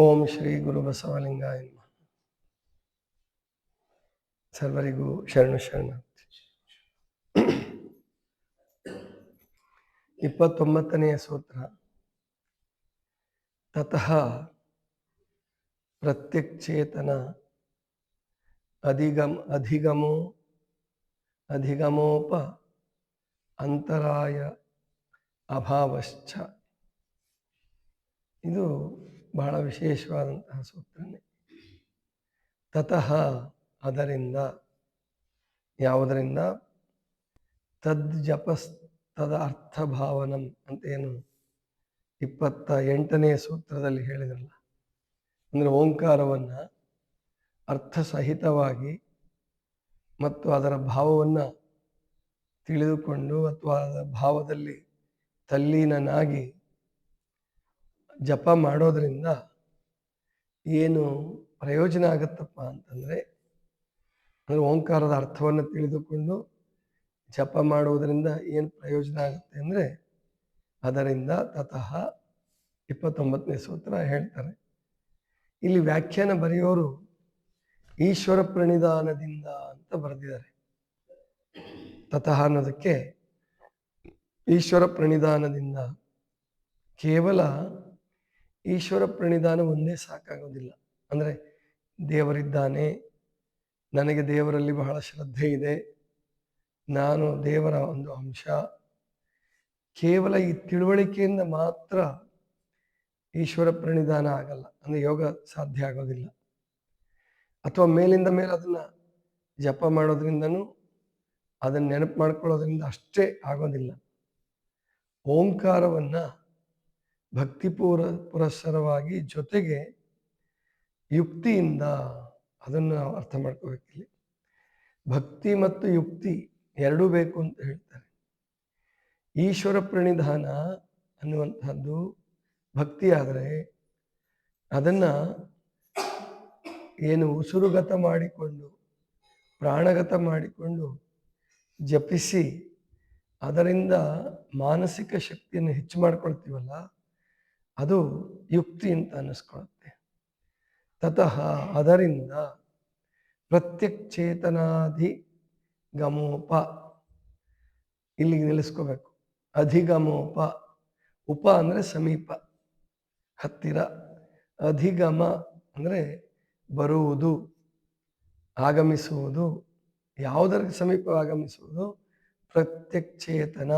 ಓಂ ಶ್ರೀ ಗುರು ಬಸವಲಿಂಗಾಯ ನಮಃ. ಸರ್ವರಿಗೂ ಶರಣು ಶರಣ ಇಪ್ಪತ್ತೊಂಬತ್ತನೆಯ ಸೂತ್ರ ತತಃ ಪ್ರತ್ಯಕ್ಷೇತನ ಅಧಿಗಮ್ ಅಧಿಗಮೋ ಅಧಿಗಮೋಪ ಅಂತರಾಯ ಅಭಾವಶ್ಚ ಇದು ಬಹಳ ವಿಶೇಷವಾದಂತಹ ಸೂತ್ರನೇ. ತತಃ ಅದರಿಂದ ಯಾವುದರಿಂದ? ತದ್ ಜಪಸ್ ತದ ಅರ್ಥಭಾವನಂ ಅಂತ ಏನು ಇಪ್ಪತ್ತ ಎಂಟನೆಯ ಸೂತ್ರದಲ್ಲಿ ಹೇಳಿದ್ರಲ್ಲ. ಅಂದರೆ ಓಂಕಾರವನ್ನು ಅರ್ಥಸಹಿತವಾಗಿ ಮತ್ತು ಅದರ ಭಾವವನ್ನು ತಿಳಿದುಕೊಂಡು ಅಥವಾ ಅದರ ಭಾವದಲ್ಲಿ ತಲ್ಲೀನನಾಗಿ ಜಪ ಮಾಡೋದರಿಂದ ಏನು ಪ್ರಯೋಜನ ಆಗುತ್ತಪ್ಪ ಅಂತಂದರೆ ಅಂದರೆ ಓಂಕಾರದ ಅರ್ಥವನ್ನು ತಿಳಿದುಕೊಂಡು ಜಪ ಮಾಡುವುದರಿಂದ ಏನು ಪ್ರಯೋಜನ ಆಗುತ್ತೆ ಅಂದರೆ ಅದರಿಂದ ತತಃ ಇಪ್ಪತ್ತೊಂಬತ್ತನೇ ಸೂತ್ರ ಹೇಳ್ತಾರೆ. ಇಲ್ಲಿ ವ್ಯಾಖ್ಯಾನ ಬರೆಯೋರು ಈಶ್ವರ ಪ್ರಣಿಧಾನದಿಂದ ಅಂತ ಬರೆದಿದ್ದಾರೆ. ತತಃ ಅನ್ನೋದಕ್ಕೆ ಈಶ್ವರ ಪ್ರಣಿಧಾನದಿಂದ ಕೇವಲ ಈಶ್ವರ ಪ್ರಣಿಧಾನ ಒಂದೇ ಸಾಕಾಗೋದಿಲ್ಲ. ಅಂದರೆ ದೇವರಿದ್ದಾನೆ, ನನಗೆ ದೇವರಲ್ಲಿ ಬಹಳ ಶ್ರದ್ಧೆ ಇದೆ, ನಾನು ದೇವರ ಒಂದು ಅಂಶ. ಕೇವಲ ಈ ತಿಳುವಳಿಕೆಯಿಂದ ಮಾತ್ರ ಈಶ್ವರ ಪ್ರಣಿಧಾನ ಆಗಲ್ಲ, ಅಂದರೆ ಯೋಗ ಸಾಧ್ಯ ಆಗೋದಿಲ್ಲ. ಅಥವಾ ಮೇಲಿಂದ ಮೇಲೆ ಅದನ್ನು ಜಪ ಮಾಡೋದ್ರಿಂದನೂ, ಅದನ್ನು ನೆನಪು ಮಾಡ್ಕೊಳ್ಳೋದ್ರಿಂದ ಅಷ್ಟೇ ಆಗೋದಿಲ್ಲ. ಓಂಕಾರವನ್ನು ಭಕ್ತಿಪೂರ ಪುರಸ್ಸರವಾಗಿ ಜೊತೆಗೆ ಯುಕ್ತಿಯಿಂದ ಅದನ್ನು ನಾವು ಅರ್ಥ ಮಾಡ್ಕೋಬೇಕಿಲ್ಲಿ. ಭಕ್ತಿ ಮತ್ತು ಯುಕ್ತಿ ಎರಡೂ ಬೇಕು ಅಂತ ಹೇಳ್ತಾರೆ. ಈಶ್ವರ ಪ್ರಣಿಧಾನ ಅನ್ನುವಂಥದ್ದು ಭಕ್ತಿ ಆದರೆ ಅದನ್ನು ಏನು ಉಸುರುಗತ ಮಾಡಿಕೊಂಡು, ಪ್ರಾಣಗತ ಮಾಡಿಕೊಂಡು ಜಪಿಸಿ ಅದರಿಂದ ಮಾನಸಿಕ ಶಕ್ತಿಯನ್ನು ಹೆಚ್ಚು ಮಾಡ್ಕೊಳ್ತೀವಲ್ಲ? ಅದು ಯುಕ್ತಿ ಅಂತ ಅನ್ನಿಸ್ಕೊಳುತ್ತೆ. ತತಃ ಅದರಿಂದ ಪ್ರತ್ಯಕ್ಷೇತನಾಧಿ ಗಮೋಪ. ಇಲ್ಲಿಗೆ ನಿಲ್ಲಿಸ್ಕೋಬೇಕು. ಅಧಿಗಮೋಪ. ಉಪ ಅಂದರೆ ಸಮೀಪ. ಹತ್ತಿರ. ಅಧಿಗಮ ಅಂದರೆ ಬರುವುದು. ಆಗಮಿಸುವುದು. ಯಾವುದರ ಸಮೀಪ ಆಗಮಿಸುವುದು? ಪ್ರತ್ಯಕ್ಷೇತನ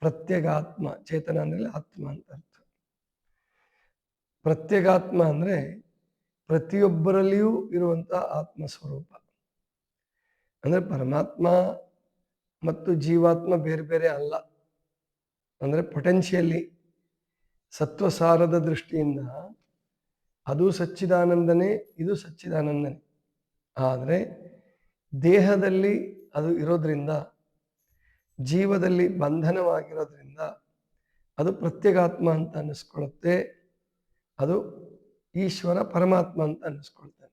ಪ್ರತ್ಯಗಾತ್ಮ. ಚೇತನ ಅಂದರೆ ಆತ್ಮ ಅಂತ ಪ್ರತ್ಯಗಾತ್ಮ ಅಂದರೆ ಪ್ರತಿಯೊಬ್ಬರಲ್ಲಿಯೂ ಇರುವಂಥ ಆತ್ಮ ಸ್ವರೂಪ ಅಂದರೆ ಪರಮಾತ್ಮ ಮತ್ತು ಜೀವಾತ್ಮ ಬೇರೆ ಬೇರೆ ಅಲ್ಲ. ಅಂದರೆ ಪೊಟೆನ್ಷಿಯಲಿ ಸತ್ವಸಾರದ ದೃಷ್ಟಿಯಿಂದ ಅದು ಸಚ್ಚಿದಾನಂದನೇ, ಇದು ಸಚ್ಚಿದಾನಂದನೇ. ಆದರೆ ದೇಹದಲ್ಲಿ ಅದು ಇರೋದ್ರಿಂದ, ಜೀವದಲ್ಲಿ ಬಂಧನವಾಗಿರೋದ್ರಿಂದ ಅದು ಪ್ರತ್ಯೇಗಾತ್ಮ ಅಂತ ಅನ್ನಿಸ್ಕೊಳ್ಳುತ್ತೆ ಅದು ಈಶ್ವರ ಪರಮಾತ್ಮ ಅಂತ ಅನ್ನಿಸ್ಕೊಳ್ತಾನೆ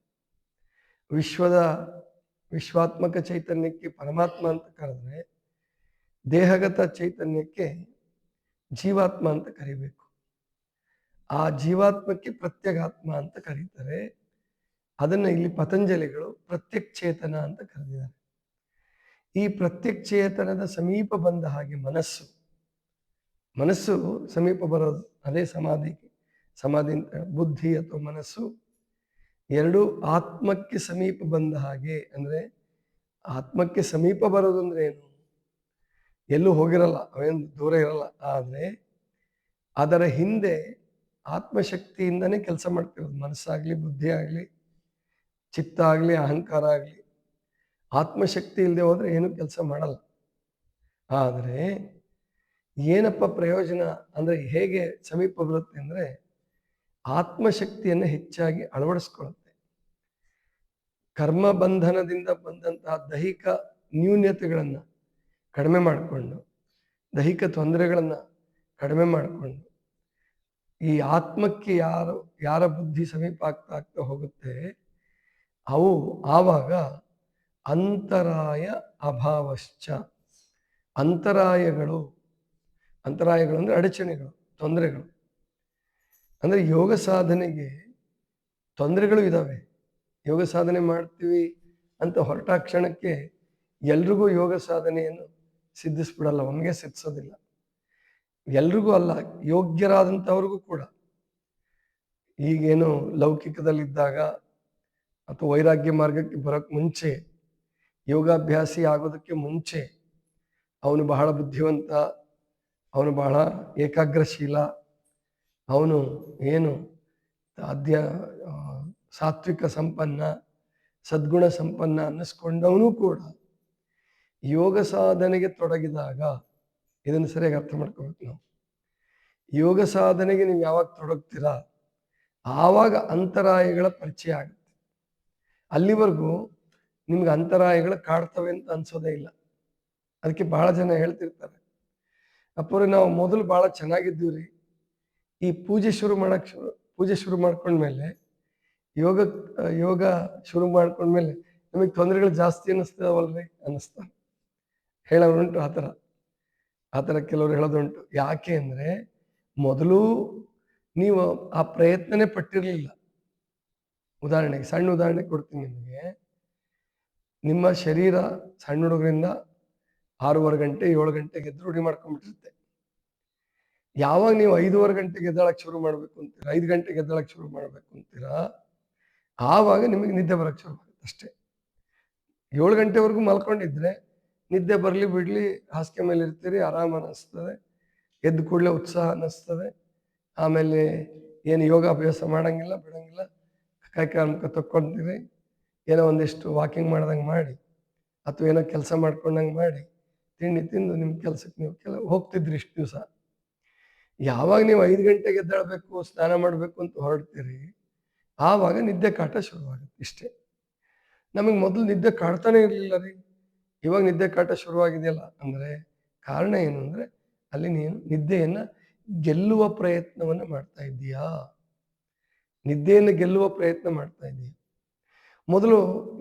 ವಿಶ್ವದ ವಿಶ್ವಾತ್ಮಕ ಚೈತನ್ಯಕ್ಕೆ ಪರಮಾತ್ಮ ಅಂತ ಕರೆದ್ರೆ ದೇಹಗತ ಚೈತನ್ಯಕ್ಕೆ ಜೀವಾತ್ಮ ಅಂತ ಕರಿಬೇಕು. ಆ ಜೀವಾತ್ಮಕ್ಕೆ ಪ್ರತ್ಯಗಾತ್ಮ ಅಂತ ಕರೀತಾರೆ. ಅದನ್ನು ಇಲ್ಲಿ ಪತಂಜಲಿಗಳು ಪ್ರತ್ಯಕ್ಷೇತನ ಅಂತ ಕರೆದಿದ್ದಾರೆ. ಈ ಪ್ರತ್ಯಕ್ಷೇತನದ ಸಮೀಪ ಬಂದ ಹಾಗೆ ಮನಸ್ಸು ಮನಸ್ಸು ಸಮೀಪ ಬರೋದು ಅದೇ ಸಮಾಧಿ ಸಮಾಧಿ ಬುದ್ಧಿ ಅಥವಾ ಮನಸ್ಸು ಎರಡು ಆತ್ಮಕ್ಕೆ ಸಮೀಪ ಬಂದ ಹಾಗೆ ಅಂದರೆ ಆತ್ಮಕ್ಕೆ ಸಮೀಪ ಬರೋದು ಅಂದ್ರೆ ಏನು? ಎಲ್ಲೂ ಹೋಗಿರಲ್ಲ, ಅವೇನು ದೂರ ಇರಲ್ಲ. ಆದರೆ ಅದರ ಹಿಂದೆ ಆತ್ಮಶಕ್ತಿಯಿಂದನೇ ಕೆಲಸ ಮಾಡ್ತಿರೋದು. ಮನಸ್ಸಾಗಲಿ ಬುದ್ಧಿ ಆಗಲಿ ಚಿತ್ತ ಆಗಲಿ ಅಹಂಕಾರ ಆಗಲಿ. ಆತ್ಮಶಕ್ತಿ ಇಲ್ಲದೆ ಹೋದರೆ ಏನು ಕೆಲಸ ಮಾಡಲ್ಲ. ಆದರೆ ಏನಪ್ಪ ಪ್ರಯೋಜನ ಅಂದರೆ ಹೇಗೆ ಸಮೀಪ ಬರುತ್ತೆ ಅಂದರೆ ಆತ್ಮಶಕ್ತಿಯನ್ನು ಹೆಚ್ಚಾಗಿ ಅಳವಡಿಸ್ಕೊಳ್ಳುತ್ತೆ. ಕರ್ಮ ಬಂಧನದಿಂದ ಬಂದಂತಹ ದೈಹಿಕ ನ್ಯೂನ್ಯತೆಗಳನ್ನು ಕಡಿಮೆ ಮಾಡಿಕೊಂಡು, ದೈಹಿಕ ತೊಂದರೆಗಳನ್ನು ಕಡಿಮೆ ಮಾಡಿಕೊಂಡು, ಈ ಆತ್ಮಕ್ಕೆ ಯಾರು, ಯಾರ ಬುದ್ಧಿ ಸಮೀಪ ಆಗ್ತಾ ಆಗ್ತಾ ಹೋಗುತ್ತೆ, ಅವು ಆವಾಗ ಅಂತರಾಯ ಅಭಾವಶ್ಚ. ಅಂತರಾಯಗಳು ಅಂತರಾಯಗಳು ಅಂದರೆ ಅಡಚಣೆಗಳು, ತೊಂದರೆಗಳು. ಅಂದರೆ ಯೋಗ ಸಾಧನೆಗೆ ತೊಂದರೆಗಳು ಇದ್ದಾವೆ ಯೋಗ ಸಾಧನೆ ಮಾಡ್ತೀವಿ ಅಂತ ಹೊರಟ ಕ್ಷಣಕ್ಕೆ ಎಲ್ರಿಗೂ ಯೋಗ ಸಾಧನೆಯನ್ನು ಸಿದ್ಧಿಸ್ಬಿಡಲ್ಲ ಒಮ್ಮೆಗೆ ಸಿದ್ಧಿಸೋದಿಲ್ಲ. ಎಲ್ರಿಗೂ ಅಲ್ಲ, ಯೋಗ್ಯರಾದಂಥವ್ರಿಗೂ ಕೂಡ. ಈಗೇನು ಲೌಕಿಕದಲ್ಲಿದ್ದಾಗ ಅಥವಾ ವೈರಾಗ್ಯ ಮಾರ್ಗಕ್ಕೆ ಬರೋಕ್ಕೆ ಮುಂಚೆ, ಯೋಗಾಭ್ಯಾಸಿ ಆಗೋದಕ್ಕೆ ಮುಂಚೆ, ಅವನು ಬಹಳ ಬುದ್ಧಿವಂತ, ಅವನು ಬಹಳ ಏಕಾಗ್ರಶೀಲ ಅವನು ಏನು? ಅಧ್ಯ ಸಾತ್ವಿಕ ಸಂಪನ್ನ, ಸದ್ಗುಣ ಸಂಪನ್ನ ಅನ್ನಿಸ್ಕೊಂಡವನು ಕೂಡ ಯೋಗ ಸಾಧನೆಗೆ ತೊಡಗಿದಾಗ ಇದನ್ನು ಸರಿಯಾಗಿ ಅರ್ಥ ಮಾಡ್ಕೋಬೇಕು ನಾವು. ಯೋಗ ಸಾಧನೆಗೆ ನೀವು ಯಾವಾಗ ತೊಡಗ್ತೀರಾ? ಆವಾಗ ಅಂತರಾಯಗಳ ಪರಿಚಯ ಆಗುತ್ತೆ. ಅಲ್ಲಿವರೆಗೂ ನಿಮ್ಗೆ ಅಂತರಾಯಗಳು ಕಾಡ್ತವೆ ಅಂತ ಅನ್ಸೋದೇ ಇಲ್ಲ. ಅದಕ್ಕೆ ಬಹಳ ಜನ ಹೇಳ್ತಿರ್ತಾರೆ. ಅಪ್ಪರೇ ನಾವು ಮೊದಲು ಬಹಳ ಚೆನ್ನಾಗಿದ್ದೀವಿ ರೀ ಈ ಪೂಜೆ ಶುರು ಮಾಡಕ್ ಶುರು, ಪೂಜೆ ಶುರು ಮಾಡ್ಕೊಂಡ್ಮೇಲೆ ಯೋಗ ಯೋಗ ಶುರು ಮಾಡ್ಕೊಂಡ್ಮೇಲೆ ನಮಗೆ ತೊಂದರೆಗಳು ಜಾಸ್ತಿ ಅನ್ನಿಸ್ತದವಲ್ರಿ ಅನ್ನಿಸ್ತಾರೆ ಹೇಳೋರುಂಟು ಆ ಥರ. ಆ ಥರ ಕೆಲವರು ಹೇಳೋದುಂಟು. ಯಾಕೆ ಅಂದರೆ ಮೊದಲು ನೀವು ಆ ಪ್ರಯತ್ನನೇ ಪಟ್ಟಿರಲಿಲ್ಲ. ಉದಾಹರಣೆಗೆ ಸಣ್ಣ ಉದಾಹರಣೆ ಕೊಡ್ತೀನಿ ನಿಮಗೆ. ನಿಮ್ಮ ಶರೀರ ಸಣ್ಣ ಹುಡುಗರಿಂದ ಆರೂವರೆ ಗಂಟೆ, ಏಳು ಗಂಟೆಗೆ ಎದ್ದು ರೂಢಿ ಮಾಡ್ಕೊಂಡ್ಬಿಟ್ಟಿರುತ್ತೆ. ಯಾವಾಗ ನೀವು ಐದೂವರೆ ಗಂಟೆಗೆ ಎದ್ದೇಳಕ್ಕೆ ಶುರು ಮಾಡಬೇಕು ಅಂತೀರಾ? ಐದು ಗಂಟೆಗೆ ಎದ್ದೇಳಕ್ಕೆ ಶುರು ಮಾಡಬೇಕು ಅಂತೀರಾ? ಆವಾಗ ನಿಮಗೆ ನಿದ್ದೆ ಬರೋಕ್ಕೆ ಶುರು ಆಗುತ್ತೆ ಅಷ್ಟೇ. ಏಳು ಗಂಟೆವರೆಗೂ ಮಲ್ಕೊಂಡಿದ್ರೆ ನಿದ್ದೆ ಬರಲಿ ಬಿಡಲಿ, ಹಾಸಿಗೆ ಮೇಲೆ ಇರ್ತೀರಿ, ಆರಾಮ ಅನ್ನಿಸ್ತದೆ ಎದ್ದು ಕೂಡಲೇ ಉತ್ಸಾಹ ಅನ್ನಿಸ್ತದೆ ಆಮೇಲೆ ಏನು ಯೋಗಾಭ್ಯಾಸ ಮಾಡೋಂಗಿಲ್ಲ, ಬಿಡಂಗಿಲ್ಲ ಕೈ ಕಾಲು ಮುಖ ತಕ್ಕೊಂತೀರಿ, ಏನೋ ಒಂದಿಷ್ಟು ವಾಕಿಂಗ್ ಮಾಡ್ದಂಗೆ ಮಾಡಿ, ಅಥವಾ ಏನೋ ಕೆಲಸ ಮಾಡ್ಕೊಂಡಂಗೆ ಮಾಡಿ, ತಿಂಡಿ ತಿಂದು ನಿಮ್ಮ ಕೆಲಸಕ್ಕೆ ನೀವು ಕೆಲ, ಹೋಗ್ತಿದ್ರಿ ಇಷ್ಟು ದಿವಸ. ಯಾವಾಗ ನೀವು ಐದು ಗಂಟೆಗೆ ಎದ್ದೇಳಬೇಕು, ಸ್ನಾನ ಮಾಡಬೇಕು ಅಂತ ಹೊರಡ್ತೀರಿ, ಆವಾಗ ನಿದ್ದೆ ಕಾಟ ಶುರುವಾಗುತ್ತೆ ಇಷ್ಟೇ. ನಮಗೆ ಮೊದಲು ನಿದ್ದೆ ಕಾಡ್ತಾನೆ ಇರಲಿಲ್ಲ ರೀ. ಇವಾಗ ನಿದ್ದೆ ಕಾಟ ಶುರುವಾಗಿದೆಯಲ್ಲ ಅಂದರೆ ಕಾರಣ ಏನು ಅಂದರೆ ಅಲ್ಲಿ ನೀನು ನಿದ್ದೆಯನ್ನು ಗೆಲ್ಲುವ ಪ್ರಯತ್ನವನ್ನು ಮಾಡ್ತಾ ಇದ್ದೀಯಾ? ನಿದ್ದೆಯನ್ನು ಗೆಲ್ಲುವ ಪ್ರಯತ್ನ ಮಾಡ್ತಾ ಇದ್ದೀಯ? ಮೊದಲು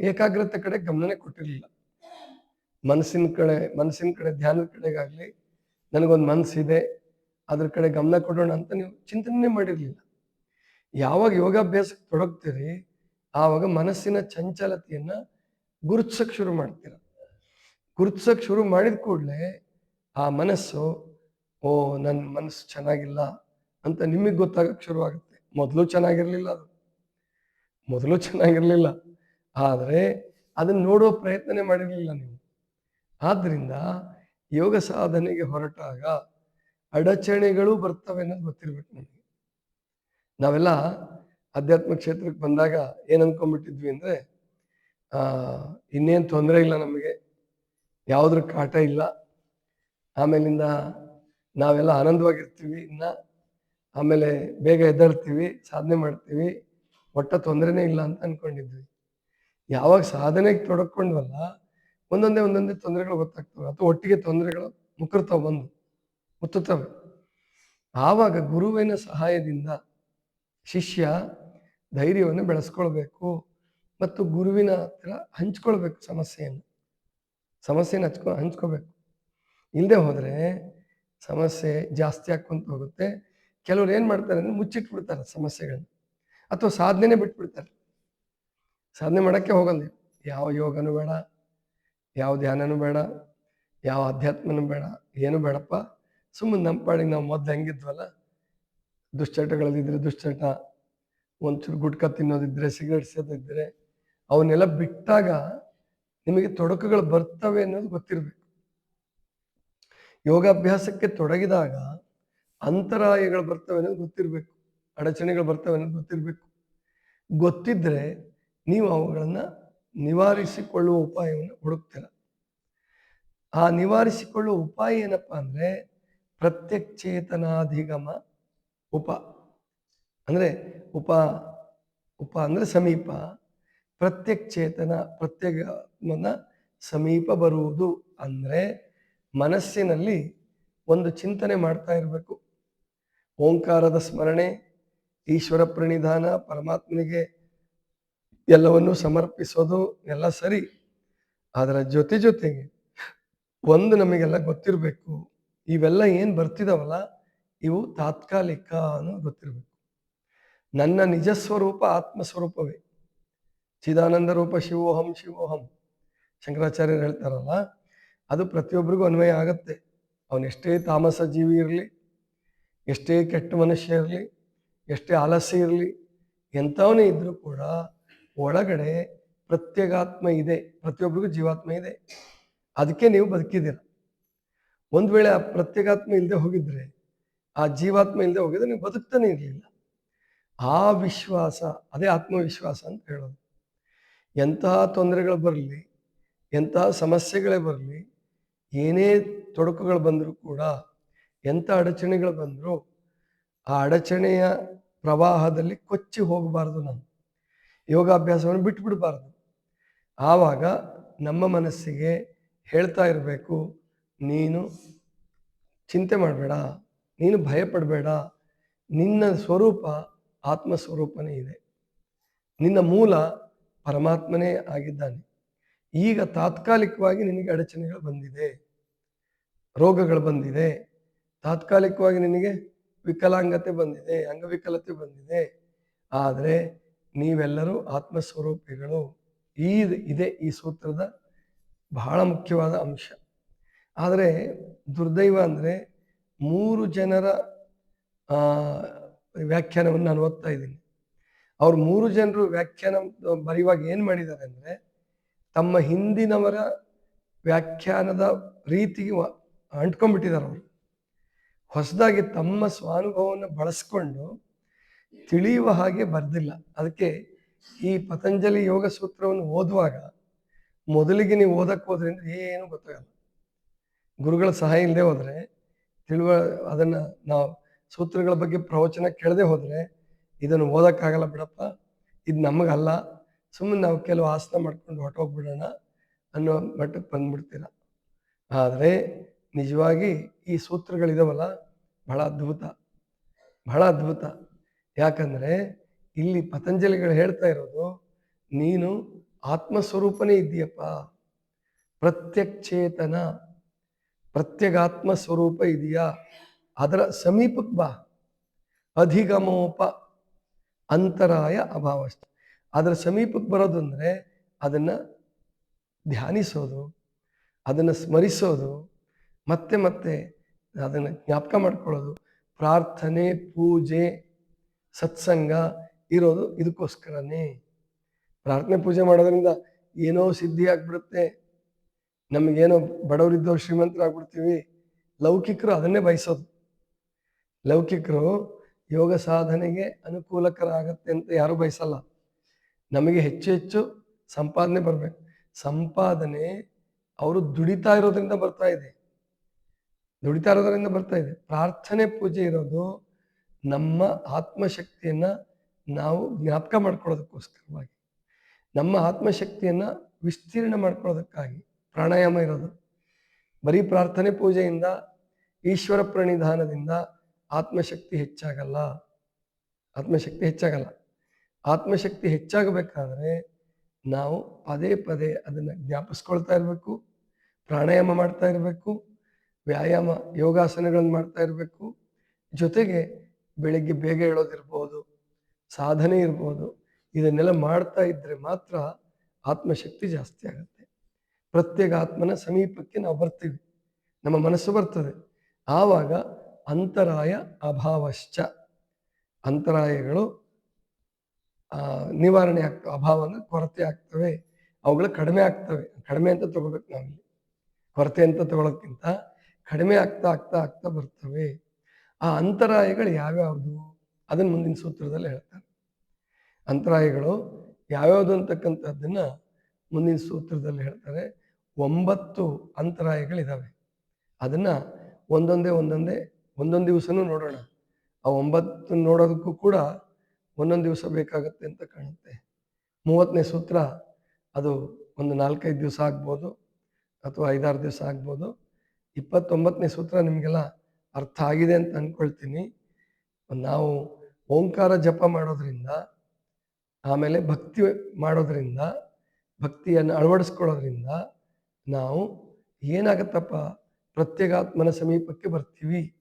ಏಕಾಗ್ರತೆ ಕಡೆ ಗಮನನೇ ಕೊಟ್ಟಿರಲಿಲ್ಲ. ಮನಸ್ಸಿನ ಕಡೆ ಮನಸ್ಸಿನ ಕಡೆ, ಧ್ಯಾನದ ಕಡೆಗಾಗಲಿ ನನಗೊಂದು ಮನಸ್ಸಿದೆ ಅದ್ರ ಕಡೆ ಗಮನ ಕೊಡೋಣ ಅಂತ ನೀವು ಚಿಂತನೆ ಮಾಡಿರಲಿಲ್ಲ. ಯಾವಾಗ ಯೋಗಾಭ್ಯಾಸಕ್ಕೆ ತೊಡಗ್ತೀರಿ, ಆವಾಗ ಮನಸ್ಸಿನ ಚಂಚಲತೆಯನ್ನ ಗುರುತಿಸಕ್ಕೆ ಶುರು ಮಾಡ್ತೀರ. ಗುರುತಿಸಕ್ಕೆ ಶುರು ಮಾಡಿದ ಕೂಡಲೇ ಆ ಮನಸ್ಸು, ಓ ನನ್ನ ಮನಸ್ಸು ಚೆನ್ನಾಗಿಲ್ಲ ಅಂತ ನಿಮಗೆ ಗೊತ್ತಾಗಕ್ಕೆ ಶುರು ಆಗುತ್ತೆ. ಮೊದಲು ಚೆನ್ನಾಗಿರ್ಲಿಲ್ಲ ಅದು. ಮೊದಲು ಚೆನ್ನಾಗಿರ್ಲಿಲ್ಲ. ಆದರೆ ಅದನ್ನ ನೋಡೋ ಪ್ರಯತ್ನನೇ ಮಾಡಿರಲಿಲ್ಲ ನೀವು. ಆದ್ದರಿಂದ ಯೋಗ ಸಾಧನೆಗೆ ಹೊರಟಾಗ ಅಡಚಣೆಗಳು ಬರ್ತವೆ ಅನ್ನೋದು ಗೊತ್ತಿರ್ಬೇಕು ನಮಗೆ. ನಾವೆಲ್ಲ ಆಧ್ಯಾತ್ಮ ಕ್ಷೇತ್ರಕ್ಕೆ ಬಂದಾಗ ಏನ್ ಅನ್ಕೊಂಡ್ಬಿಟ್ಟಿದ್ವಿ ಅಂದ್ರೆ, ಆ, ಇನ್ನೇನು ತೊಂದರೆ ಇಲ್ಲ ನಮಗೆ, ಯಾವುದ್ರ ಕಾಟ ಇಲ್ಲ, ಆಮೇಲಿಂದ ನಾವೆಲ್ಲ ಆನಂದವಾಗಿರ್ತೀವಿ, ಇನ್ನ ಆಮೇಲೆ ಬೇಗ ಎದ್ದಳ್ತೀವಿ ಸಾಧನೆ ಮಾಡ್ತೀವಿ, ಒಟ್ಟ ತೊಂದರೆನೇ ಇಲ್ಲ ಅಂತ ಅನ್ಕೊಂಡಿದ್ವಿ. ಯಾವಾಗ ಸಾಧನೆಗೆ ತೊಡಕೊಂಡ್ವಲ್ಲ, ಒಂದೊಂದೇ ಒಂದೊಂದೇ ತೊಂದರೆಗಳು ಗೊತ್ತಾಗ್ತವೆ, ಅಥವಾ ಒಟ್ಟಿಗೆ ತೊಂದರೆಗಳು ಮುಖರ್ತಾವ ಬಂದು. ಮುತ್ತುತ್ತವೆ ಆವಾಗ ಗುರುವಿನ ಸಹಾಯದಿಂದ ಶಿಷ್ಯ ಧೈರ್ಯವನ್ನು ಬೆಳೆಸ್ಕೊಳ್ಬೇಕು ಮತ್ತು ಗುರುವಿನ ಹತ್ರ ಹಂಚ್ಕೊಳ್ಬೇಕು ಸಮಸ್ಯೆಯನ್ನು. ಸಮಸ್ಯೆನ ಹಚ್ಕೊ ಹಂಚ್ಕೋಬೇಕು ಇಲ್ಲದೆ ಹೋದರೆ ಸಮಸ್ಯೆ ಜಾಸ್ತಿ ಆಕ್ಕೊಂತ ಹೋಗುತ್ತೆ. ಕೆಲವ್ರು ಏನು ಮಾಡ್ತಾರೆ ಅಂದರೆ ಮುಚ್ಚಿಟ್ಬಿಡ್ತಾರೆ ಸಮಸ್ಯೆಗಳನ್ನ ಅಥವಾ ಸಾಧನೆನೇ ಬಿಟ್ಬಿಡ್ತಾರೆ. ಸಾಧನೆ ಮಾಡೋಕ್ಕೆ ಹೋಗಲ್ಲ. ಯಾವ ಯೋಗನೂ ಬೇಡ, ಯಾವ ಧ್ಯಾನನೂ ಬೇಡ, ಯಾವ ಅಧ್ಯಾತ್ಮನೂ ಬೇಡ, ಏನು ಬೇಡಪ್ಪ. ಸುಮ್ಮನೆ ನಮ್ಮ ನಾವು ಮೊದ್ಲು ಹೆಂಗಿದ್ವಲ್ಲ? ದುಶ್ಚಟಗಳದಿದ್ರೆ ದುಶ್ಚಟ, ಒಂಚೂರು ಗುಟ್ಕ ತಿನ್ನೋದಿದ್ರೆ ಸಿಗರೇಟ್ ಸೇದಿದ್ರೆ ಅವನ್ನೆಲ್ಲ ಬಿಟ್ಟಾಗ ನಿಮಗೆ ತೊಡಕುಗಳು ಬರ್ತವೆ ಅನ್ನೋದು ಗೊತ್ತಿರಬೇಕು. ಯೋಗಾಭ್ಯಾಸಕ್ಕೆ ತೊಡಗಿದಾಗ ಅಂತರಾಯಗಳು ಬರ್ತವೆ ಅನ್ನೋದು ಗೊತ್ತಿರಬೇಕು. ಅಡಚಣೆಗಳು ಬರ್ತವೆ ಅನ್ನೋದು ಗೊತ್ತಿರಬೇಕು. ಗೊತ್ತಿದ್ರೆ ನೀವು ಅವುಗಳನ್ನು ನಿವಾರಿಸಿಕೊಳ್ಳುವ ಉಪಾಯವನ್ನು ಹುಡುಕ್ತೀರ. ಆ ನಿವಾರಿಸಿಕೊಳ್ಳುವ ಉಪಾಯ ಏನಪ್ಪ ಅಂದರೆ ಪ್ರತ್ಯಕ್ಷೇತನಾಧಿಗಮ ಉಪ. ಅಂದರೆ ಉಪ ಉಪ ಅಂದರೆ ಸಮೀಪ. ಪ್ರತ್ಯಕ್ಷೇತನ, ಪ್ರತ್ಯಗಮನ ಸಮೀಪ ಬರುವುದು ಅಂದರೆ ಮನಸ್ಸಿನಲ್ಲಿ ಒಂದು ಚಿಂತನೆ ಮಾಡ್ತಾ ಇರಬೇಕು. ಓಂಕಾರದ ಸ್ಮರಣೆ, ಈಶ್ವರ ಪ್ರಣಿಧಾನ, ಪರಮಾತ್ಮನಿಗೆ ಎಲ್ಲವನ್ನೂ ಸಮರ್ಪಿಸೋದು ಎಲ್ಲ ಸರಿ. ಅದರ ಜೊತೆ ಜೊತೆಗೆ ಒಂದು ನಮಗೆಲ್ಲ ಗೊತ್ತಿರಬೇಕು. ಇವೆಲ್ಲ ಏನು ಬರ್ತಿದಾವಲ್ಲ, ಇವು ತಾತ್ಕಾಲಿಕ ಅನ್ನೋದು ಗೊತ್ತಿರಬೇಕು. ನನ್ನ ನಿಜ ಸ್ವರೂಪ ಆತ್ಮ ಸ್ವರೂಪವೇ ಚಿದಾನಂದ ರೂಪ ಶಿವೋಹಂ ಶಿವೋಹಂ. ಶಂಕರಾಚಾರ್ಯರು ಹೇಳ್ತಾರಲ್ಲ, ಅದು ಪ್ರತಿಯೊಬ್ಬರಿಗೂ ಅನ್ವಯ ಆಗತ್ತೆ. ಅವನೆಷ್ಟೇ ತಾಮಸ ಜೀವಿ ಇರಲಿ, ಎಷ್ಟೇ ಕೆಟ್ಟ ಮನುಷ್ಯ ಇರಲಿ, ಎಷ್ಟೇ ಆಲಸ್ಯ ಇರಲಿ, ಎಂಥವನೇ ಇದ್ದರೂ ಕೂಡ ಒಳಗಡೆ ಪ್ರತ್ಯೇಗಾತ್ಮ ಇದೆ, ಪ್ರತಿಯೊಬ್ಬರಿಗೂ ಜೀವಾತ್ಮ ಇದೆ. ಅದಕ್ಕೆ ನೀವು ಬದುಕಿದ್ದೀರ. ಒಂದು ವೇಳೆ ಆ ಪ್ರತ್ಯೇಕಾತ್ಮ ಇಲ್ಲದೆ ಹೋಗಿದ್ರೆ, ಆ ಜೀವಾತ್ಮ ಇಲ್ಲದೆ ಹೋಗಿದ್ರೆ ನೀವು ಬದುಕ್ತಾನೆ ಇರಲಿಲ್ಲ. ಆ ವಿಶ್ವಾಸ, ಅದೇ ಆತ್ಮವಿಶ್ವಾಸ ಅಂತ ಹೇಳೋದು. ಎಂತಹ ತೊಂದರೆಗಳು ಬರಲಿ, ಎಂತಹ ಸಮಸ್ಯೆಗಳೇ ಬರಲಿ, ಏನೇ ತೊಡಕುಗಳು ಬಂದರೂ ಕೂಡ, ಎಂಥ ಅಡಚಣೆಗಳು ಬಂದರೂ, ಆ ಅಡಚಣೆಯ ಪ್ರವಾಹದಲ್ಲಿ ಕೊಚ್ಚಿ ಹೋಗಬಾರ್ದು ನಾನು. ಯೋಗಾಭ್ಯಾಸವನ್ನು ಬಿಟ್ಬಿಡಬಾರ್ದು. ಆವಾಗ ನಮ್ಮ ಮನಸ್ಸಿಗೆ ಹೇಳ್ತಾ ಇರಬೇಕು ನೀನು ಚಿಂತೆ ಮಾಡಬೇಡ, ನೀನು ಭಯಪಡಬೇಡ, ನಿನ್ನ ಸ್ವರೂಪ ಆತ್ಮ ಸ್ವರೂಪನೇ ಇದೆ. ನಿನ್ನ ಮೂಲ ಪರಮಾತ್ಮನೇ ಆಗಿದ್ದಾನೆ. ಈಗ ತಾತ್ಕಾಲಿಕವಾಗಿ ನಿನಗೆ ಅಡಚಣೆಗಳು ಬಂದಿದೆ, ರೋಗಗಳು ಬಂದಿದೆ, ತಾತ್ಕಾಲಿಕವಾಗಿ ನಿನಗೆ ವಿಕಲಾಂಗತೆ ಬಂದಿದೆ, ಅಂಗವಿಕಲತೆ ಬಂದಿದೆ. ಆದರೆ ನೀವೆಲ್ಲರೂ ಆತ್ಮಸ್ವರೂಪಿಗಳು. ಈ ಇದೆ ಈ ಸೂತ್ರದ ಬಹಳ ಮುಖ್ಯವಾದ ಅಂಶ. ಆದರೆ ದುರ್ದೈವ ಅಂದರೆ ಮೂರು ಜನರ ವ್ಯಾಖ್ಯಾನವನ್ನು ನಾನು ಓದ್ತಾ ಇದ್ದೀನಿ. ಅವ್ರು ಮೂರು ಜನರು ವ್ಯಾಖ್ಯಾನ ಬರೆಯುವಾಗ ಏನು ಮಾಡಿದ್ದಾರೆ ಅಂದರೆ ತಮ್ಮ ಹಿಂದಿನವರ ವ್ಯಾಖ್ಯಾನದ ರೀತಿಗೆ ಅಂಟ್ಕೊಂಡ್ಬಿಟ್ಟಿದ್ದಾರೆ ಅವರು. ಹೊಸದಾಗಿ ತಮ್ಮ ಸ್ವಾನುಭವವನ್ನು ಬಳಸ್ಕೊಂಡು ತಿಳಿಯುವ ಹಾಗೆ ಬರೆದಿಲ್ಲ. ಅದಕ್ಕೆ ಈ ಪತಂಜಲಿ ಯೋಗ ಸೂತ್ರವನ್ನು ಓದುವಾಗ ಮೊದಲಿಗೆ ನೀವು ಓದಕ್ಕೆ ಹೋದ್ರಿಂದ ಏನು ಗೊತ್ತಾಗಲ್ಲ. ಗುರುಗಳ ಸಹಾಯ ಇಲ್ಲದೆ ಹೋದರೆ, ತಿಳುವ ಅದನ್ನು ನಾವು ಸೂತ್ರಗಳ ಬಗ್ಗೆ ಪ್ರವಚನ ಕೇಳದೆ ಹೋದರೆ, ಇದನ್ನು ಓದೋಕ್ಕಾಗಲ್ಲ ಬಿಡಪ್ಪ, ಇದು ನಮಗಲ್ಲ ಸುಮ್ಮನೆ ನಾವು ಕೆಲವು ಆಸನ ಮಾಡ್ಕೊಂಡು ಹೊಟ್ಟೋಗ್ಬಿಡೋಣ ಅನ್ನೋ ಮಟ್ಟಕ್ಕೆ ಬಂದ್ಬಿಡ್ತೀರ. ಆದರೆ ನಿಜವಾಗಿ ಈ ಸೂತ್ರಗಳಿದಾವಲ್ಲ ಬಹಳ ಅದ್ಭುತ ಬಹಳ ಅದ್ಭುತ. ಯಾಕಂದರೆ ಇಲ್ಲಿ ಪತಂಜಲಿಗಳು ಹೇಳ್ತಾ ಇರೋದು, ನೀನು ಆತ್ಮಸ್ವರೂಪನೇ ಇದ್ದೀಯಪ್ಪ, ಪ್ರತ್ಯಕ್ಷೇತನ. ಪ್ರತ್ಯಗಾತ್ಮ ಸ್ವರೂಪ ಇದೆಯಾ? ಅದರ ಸಮೀಪಕ್ಕೆ ಬಾ. ಅಧಿಗಮೋಪ ಅಂತರಾಯ ಅಭಾವಷ್ಟ ಅದರ ಸಮೀಪಕ್ಕೆ ಬರೋದು ಅಂದರೆ ಅದನ್ನು ಧ್ಯಾನಿಸೋದು, ಅದನ್ನು ಸ್ಮರಿಸೋದು, ಮತ್ತೆ ಮತ್ತೆ ಅದನ್ನು ಜ್ಞಾಪಕ ಮಾಡ್ಕೊಳ್ಳೋದು. ಪ್ರಾರ್ಥನೆ, ಪೂಜೆ, ಸತ್ಸಂಗ ಇರೋದು ಇದಕ್ಕೋಸ್ಕರನೇ. ಪ್ರಾರ್ಥನೆ, ಪೂಜೆ ಮಾಡೋದ್ರಿಂದ ಏನೋ ಸಿದ್ಧಿ ಆಗ್ಬಿಡುತ್ತೆ. ನಮಗೇನೋ ಬಡವರಿದ್ದವ್ರು ಶ್ರೀಮಂತರಾಗ್ಬಿಡ್ತೀವಿ. ಲೌಕಿಕರು ಅದನ್ನೇ ಬಯಸೋದು. ಲೌಕಿಕರು ಯೋಗ ಸಾಧನೆಗೆ ಅನುಕೂಲಕರ ಆಗತ್ತೆ ಅಂತ ಯಾರು ಬಯಸಲ್ಲ. ನಮಗೆ ಹೆಚ್ಚು ಹೆಚ್ಚು ಸಂಪಾದನೆ ಬರಬೇಕು. ಸಂಪಾದನೆ ಅವರು ದುಡಿತಾ ಇರೋದ್ರಿಂದ ಬರ್ತಾ ಇದೆ. ದುಡಿತಾ ಇರೋದ್ರಿಂದ ಬರ್ತಾ ಇದೆ. ಪ್ರಾರ್ಥನೆ ಪೂಜೆ ಇರೋದು ನಮ್ಮ ಆತ್ಮಶಕ್ತಿಯನ್ನ ನಾವು ಜ್ಞಾಪಕ ಮಾಡ್ಕೊಳ್ಳೋದಕ್ಕೋಸ್ಕರವಾಗಿ. ನಮ್ಮ ಆತ್ಮಶಕ್ತಿಯನ್ನ ವಿಸ್ತೀರ್ಣ ಮಾಡ್ಕೊಳ್ಳೋದಕ್ಕಾಗಿ. ಪ್ರಾಣಾಯಾಮ ಇರೋದು. ಬರೀ ಪ್ರಾರ್ಥನೆ ಪೂಜೆಯಿಂದ, ಈಶ್ವರ ಪ್ರಣಿಧಾನದಿಂದ ಆತ್ಮಶಕ್ತಿ ಹೆಚ್ಚಾಗಲ್ಲ. ಆತ್ಮಶಕ್ತಿ ಹೆಚ್ಚಾಗಲ್ಲ. ಆತ್ಮಶಕ್ತಿ ಹೆಚ್ಚಾಗಬೇಕಾದ್ರೆ ನಾವು ಪದೇ ಪದೇ ಅದನ್ನು ಜ್ಞಾಪಿಸ್ಕೊಳ್ತಾ ಇರಬೇಕು, ಪ್ರಾಣಾಯಾಮ ಮಾಡ್ತಾ ಇರಬೇಕು, ವ್ಯಾಯಾಮ, ಯೋಗಾಸನಗಳನ್ನು ಮಾಡ್ತಾ ಇರಬೇಕು. ಜೊತೆಗೆ ಬೆಳಿಗ್ಗೆ ಬೇಗ ಹೇಳೋದಿರ್ಬೋದು ಸಾಧನೆ ಇರ್ಬೋದು, ಇದನ್ನೆಲ್ಲ ಮಾಡ್ತಾ ಇದ್ರೆ ಮಾತ್ರ ಆತ್ಮಶಕ್ತಿ ಜಾಸ್ತಿ ಆಗುತ್ತೆ. ಪ್ರತ್ಯೇಕ ಆತ್ಮನ ಸಮೀಪಕ್ಕೆ ನಾವು ಬರ್ತೀವಿ. ನಮ್ಮ ಮನಸ್ಸು ಬರ್ತದೆ. ಆವಾಗ ಅಂತರಾಯ ಅಭಾವಶ್ಚ. ಅಂತರಾಯಗಳು ನಿವಾರಣೆ ಆಗ್ತವೆ ಅಭಾವ ಅಂದ್ರೆ ಕೊರತೆ ಆಗ್ತವೆ. ಅವುಗಳು ಕಡಿಮೆ ಆಗ್ತವೆ. ಕಡಿಮೆ ಅಂತ ತಗೋಬೇಕು ನಾವಿಲ್ಲಿ. ಕೊರತೆ ಅಂತ ತಗೊಳ್ಳೋಕ್ಕಿಂತ ಕಡಿಮೆ ಆಗ್ತಾ ಆಗ್ತಾ ಆಗ್ತಾ ಬರ್ತವೆ. ಆ ಅಂತರಾಯಗಳು ಯಾವ್ಯಾವುದು? ಅದನ್ನು ಮುಂದಿನ ಸೂತ್ರದಲ್ಲಿ ಹೇಳ್ತಾರೆ. ಅಂತರಾಯಗಳು ಯಾವ್ಯಾವುದು ಅಂತಕ್ಕಂಥದ್ದನ್ನ ಮುಂದಿನ ಸೂತ್ರದಲ್ಲಿ ಹೇಳ್ತಾರೆ, ಒಂಬತ್ತು ಅಂತರಾಯಗಳಿದ್ದಾವೆ ಅದನ್ನು ಒಂದೊಂದೇ ಒಂದೊಂದೇ ಒಂದೊಂದು ದಿವಸನೂ ನೋಡೋಣ. ಆ ಒಂಬತ್ತು ನೋಡೋದಕ್ಕೂ ಕೂಡ ಒಂದೊಂದು ದಿವಸ ಬೇಕಾಗುತ್ತೆ ಅಂತ ಕಾಣುತ್ತೆ. ಮೂವತ್ತನೇ ಸೂತ್ರ, ಅದು ಒಂದು ನಾಲ್ಕೈದು ದಿವಸ ಆಗ್ಬೋದು ಅಥವಾ ಐದಾರು ದಿವಸ ಆಗ್ಬೋದು. ಇಪ್ಪತ್ತೊಂಬತ್ತನೇ ಸೂತ್ರ ನಿಮಗೆಲ್ಲ ಅರ್ಥ ಆಗಿದೆ ಅಂತ ಅಂದ್ಕೊಳ್ತೀನಿ ನಾವು ಓಂಕಾರ ಜಪ ಮಾಡೋದ್ರಿಂದ, ಆಮೇಲೆ ಭಕ್ತಿ ಮಾಡೋದ್ರಿಂದ ಭಕ್ತಿಯನ್ನು ಅಳವಡಿಸ್ಕೊಳ್ಳೋದ್ರಿಂದ ನಾವು ಏನಾಗತ್ತಪ್ಪ? ಪ್ರತ್ಯೇಗಾತ್ಮನ ಸಮೀಪಕ್ಕೆ ಬರ್ತೀವಿ.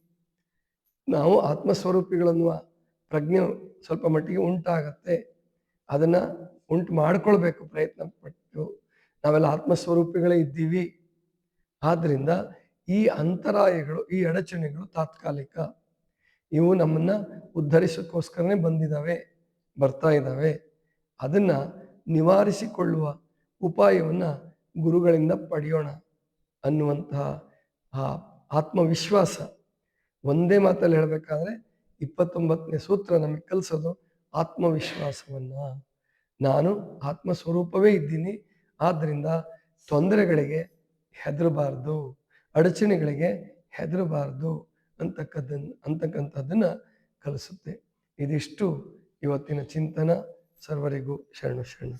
ನಾವು ಆತ್ಮಸ್ವರೂಪಿಗಳನ್ನುವ ಪ್ರಜ್ಞೆ ಸ್ವಲ್ಪ ಮಟ್ಟಿಗೆ ಉಂಟಾಗತ್ತೆ. ಅದನ್ನು ಉಂಟು ಮಾಡಿಕೊಳ್ಬೇಕು ಪ್ರಯತ್ನ ಪಟ್ಟು ನಾವೆಲ್ಲ ಆತ್ಮಸ್ವರೂಪಿಗಳೇ ಇದ್ದೀವಿ. ಆದ್ದರಿಂದ ಈ ಅಂತರಾಯಗಳು, ಈ ಅಡಚಣೆಗಳು ತಾತ್ಕಾಲಿಕ. ಇವು ನಮ್ಮನ್ನು ಉದ್ಧರಿಸೋಕ್ಕೋಸ್ಕರನೇ ಬಂದಿದ್ದಾವೆ ಬರ್ತಾ ಇದ್ದಾವೆ ಅದನ್ನು ನಿವಾರಿಸಿಕೊಳ್ಳುವ ಉಪಾಯವನ್ನ ಗುರುಗಳಿಂದ ಪಡೆಯೋಣ ಅನ್ನುವಂತಹ ಆ ಆತ್ಮವಿಶ್ವಾಸ. ಒಂದೇ ಮಾತಲ್ಲಿ ಹೇಳಬೇಕಾದ್ರೆ ಇಪ್ಪತ್ತೊಂಬತ್ತನೇ ಸೂತ್ರ ನಮಗೆ ಕಲಿಸೋದು ಆತ್ಮವಿಶ್ವಾಸವನ್ನು. ನಾನು ಆತ್ಮ ಸ್ವರೂಪವೇ ಇದ್ದೀನಿ ಆದ್ದರಿಂದ ತೊಂದರೆಗಳಿಗೆ ಹೆದರಬಾರ್ದು, ಅಡಚಣೆಗಳಿಗೆ ಹೆದರಬಾರ್ದು ಅಂತಕ್ಕದ್ದನ್ನು ಅಂತಕ್ಕಂಥದ್ದನ್ನು ಕಲಿಸುತ್ತೆ. ಇದಿಷ್ಟು ಇವತ್ತಿನ ಚಿಂತನ. ಸರ್ವರಿಗೂ ಶರಣು ಶರಣ